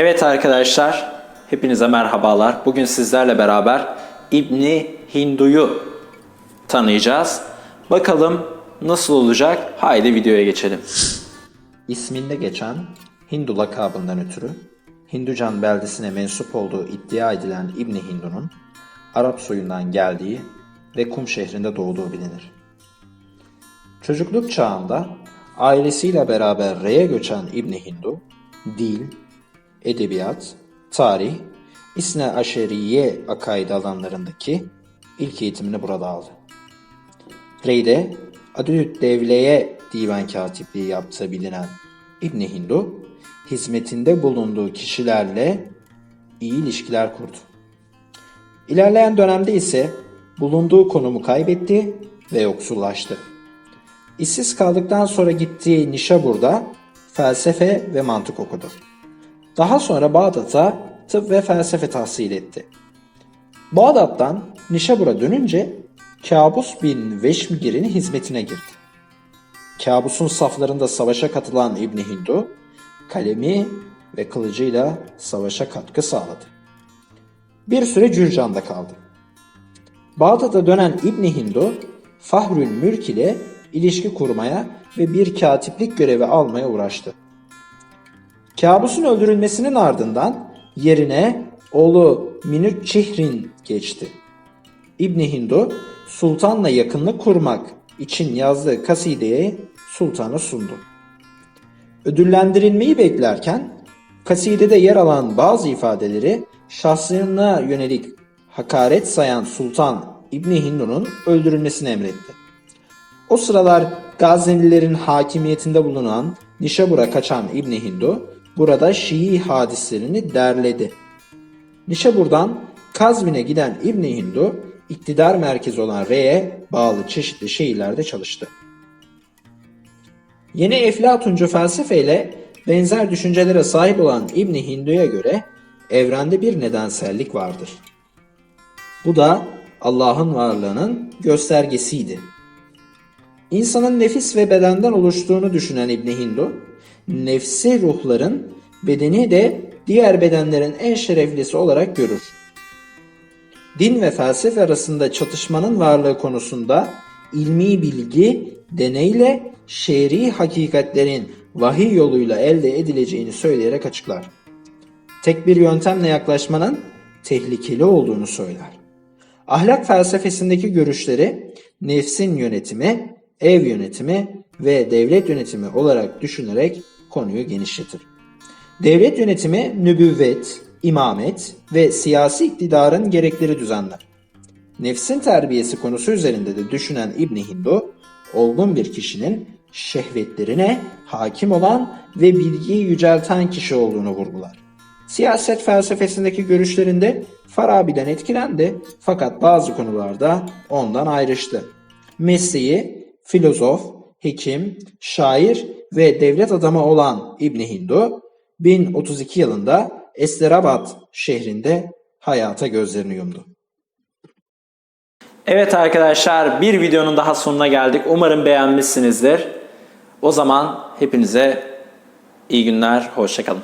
Evet arkadaşlar, hepinize merhabalar. Bugün sizlerle beraber İbni Hindu'yu tanıyacağız. Bakalım nasıl olacak? Haydi videoya geçelim. İsminde geçen Hindu lakabından ötürü Hinducan beldesine mensup olduğu iddia edilen İbni Hindu'nun Arap soyundan geldiği ve Kum şehrinde doğduğu bilinir. Çocukluk çağında ailesiyle beraber Re'ye göçen İbni Hindu, dil, edebiyat, tarih, İsne Aşeriye akaidi alanlarındaki ilk eğitimini burada aldı. Rey'de Adüt Devle'ye divan katipliği yaptığı bilinen İbni Hindu, hizmetinde bulunduğu kişilerle iyi ilişkiler kurdu. İlerleyen dönemde ise bulunduğu konumu kaybetti ve yoksullaştı. İşsiz kaldıktan sonra gittiği Nişabur'da felsefe ve mantık okudu. Daha sonra Bağdat'a tıp ve felsefe tahsil etti. Bağdat'tan Nişabur'a dönünce Kabus bin Veşmigir'in hizmetine girdi. Kabus'un saflarında savaşa katılan İbni Hindu, kalemi ve kılıcıyla savaşa katkı sağladı. Bir süre Cürcan'da kaldı. Bağdat'a dönen İbni Hindu, Fahrül Mülk ile ilişki kurmaya ve bir katiplik görevi almaya uğraştı. Kabus'un öldürülmesinin ardından yerine oğlu Minüt Çihrin geçti. İbni Hindu, sultanla yakınlık kurmak için yazdığı kasideyi sultana sundu. Ödüllendirilmeyi beklerken kasidede yer alan bazı ifadeleri şahsına yönelik hakaret sayan Sultan İbni Hindu'nun öldürülmesini emretti. O sıralar Gaznelilerin hakimiyetinde bulunan Nişabur'a kaçan İbni Hindu burada Şii hadislerini derledi. Nişabur'dan Kazvin'e giden İbni Hindu iktidar merkezi olan Re'ye bağlı çeşitli şehirlerde çalıştı. Yeni Eflatuncu felsefeyle benzer düşüncelere sahip olan İbni Hindu'ya göre evrende bir nedensellik vardır. Bu da Allah'ın varlığının göstergesiydi. İnsanın nefis ve bedenden oluştuğunu düşünen İbni Hindu, nefsi ruhların bedeni de diğer bedenlerin en şereflisi olarak görür. Din ve felsefe arasında çatışmanın varlığı konusunda ilmi bilgi deneyle şer'i hakikatlerin vahiy yoluyla elde edileceğini söyleyerek açıklar. Tek bir yöntemle yaklaşmanın tehlikeli olduğunu söyler. Ahlak felsefesindeki görüşleri nefsin yönetimi, ev yönetimi ve devlet yönetimi olarak düşünerek konuyu genişletir. Devlet yönetimi nübüvvet, imamet ve siyasi iktidarın gerekleri düzenler. Nefsin terbiyesi konusu üzerinde de düşünen İbni Hindu, olgun bir kişinin şehvetlerine hakim olan ve bilgiyi yücelten kişi olduğunu vurgular. Siyaset felsefesindeki görüşlerinde Farabi'den etkilendi fakat bazı konularda ondan ayrıştı. Mesleği filozof, hekim, şair ve devlet adamı olan İbni Hindu 1032 yılında Esterabad şehrinde hayata gözlerini yumdu. Evet arkadaşlar bir videonun daha sonuna geldik. Umarım beğenmişsinizdir. O zaman hepinize iyi günler, hoşçakalın.